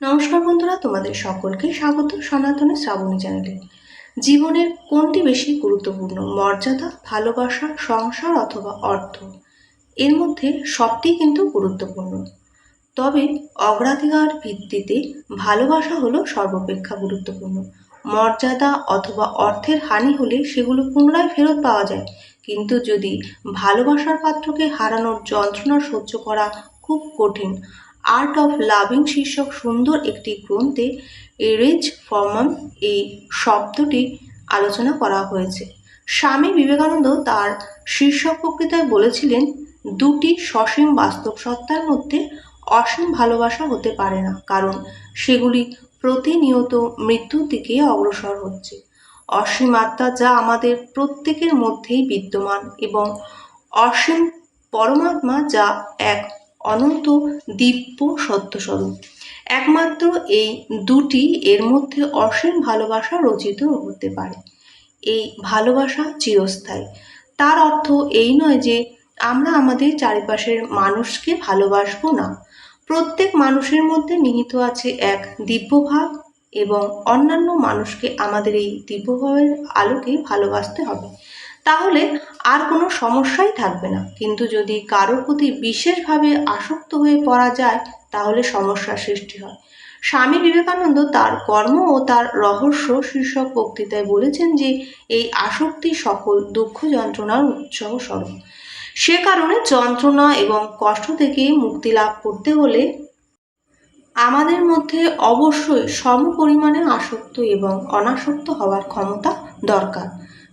নমস্কার বন্ধুরা, তোমাদের সকলকে স্বাগত সনাতনী শ্রাবণী চ্যানেলে। জীবনের কোনটি বেশি গুরুত্বপূর্ণ, মর্যাদা, ভালোবাসা, সংসার অথবা অর্থ? এর মধ্যে সবটি কিন্তু গুরুত্বপূর্ণ। তবে অগ্রাধিকার ভিত্তিতে ভালোবাসা হলো সর্বাপেক্ষা গুরুত্বপূর্ণ। মর্যাদা অথবা অর্থের হানি হলে সেগুলো পুনরায় ফেরত পাওয়া যায়। কিন্তু যদি ভালোবাসার পাত্রকে হারানোর যন্ত্রণা সহ্য করা খুব কঠিন আর্ট অফ লাভিং শীর্ষক সুন্দর একটি গ্রন্থে এরেজ ফর্মাম এই শব্দটি আলোচনা করা হয়েছে। স্বামী বিবেকানন্দ তার শীর্ষক বক্তৃতায় বলেছিলেন, দুটি সসীম বাস্তব সত্তার মধ্যে অসীম ভালোবাসা হতে পারে না, কারণ সেগুলি প্রতিনিয়ত মৃত্যুর দিকে অগ্রসর হচ্ছে। অসীম আত্মা যা আমাদের প্রত্যেকের মধ্যেই বিদ্যমান এবং অসীম পরমাত্মা যা এক অনন্ত দিব্য সত্যস্বরূপ। একমাত্র এই দুটি এর মধ্যে অসীম ভালোবাসা রচিত হতে পারে। এই ভালোবাসা চিরস্থায়ী। তার অর্থ এই নয় যে আমরা আমাদের চারিপাশের মানুষকে ভালোবাসবো না। প্রত্যেক মানুষের মধ্যে নিহিত আছে এক দিব্যভাব এবং অন্যান্য মানুষকে আমাদের এই দিব্যভাবের আলোকে ভালোবাসতে হবে। তাহলে আর কোনো সমস্যাই থাকবে না। কিন্তু যদি কারোর প্রতি বিশেষভাবে আসক্ত হয়ে পড়া যায়, তাহলে সমস্যার সৃষ্টি হয়। স্বামী বিবেকানন্দ তার কর্ম ও তার রহস্য শীর্ষক বক্তৃতায় বলেছেন যে, এই আসক্তি সকল দুঃখ যন্ত্রণার উৎসাহ স্বরূপ। সে কারণে যন্ত্রণা এবং কষ্ট থেকে মুক্তি লাভ করতে হলে আমাদের মধ্যে অবশ্যই সম পরিমাণে আসক্ত এবং অনাসক্ত হওয়ার ক্ষমতা দরকার।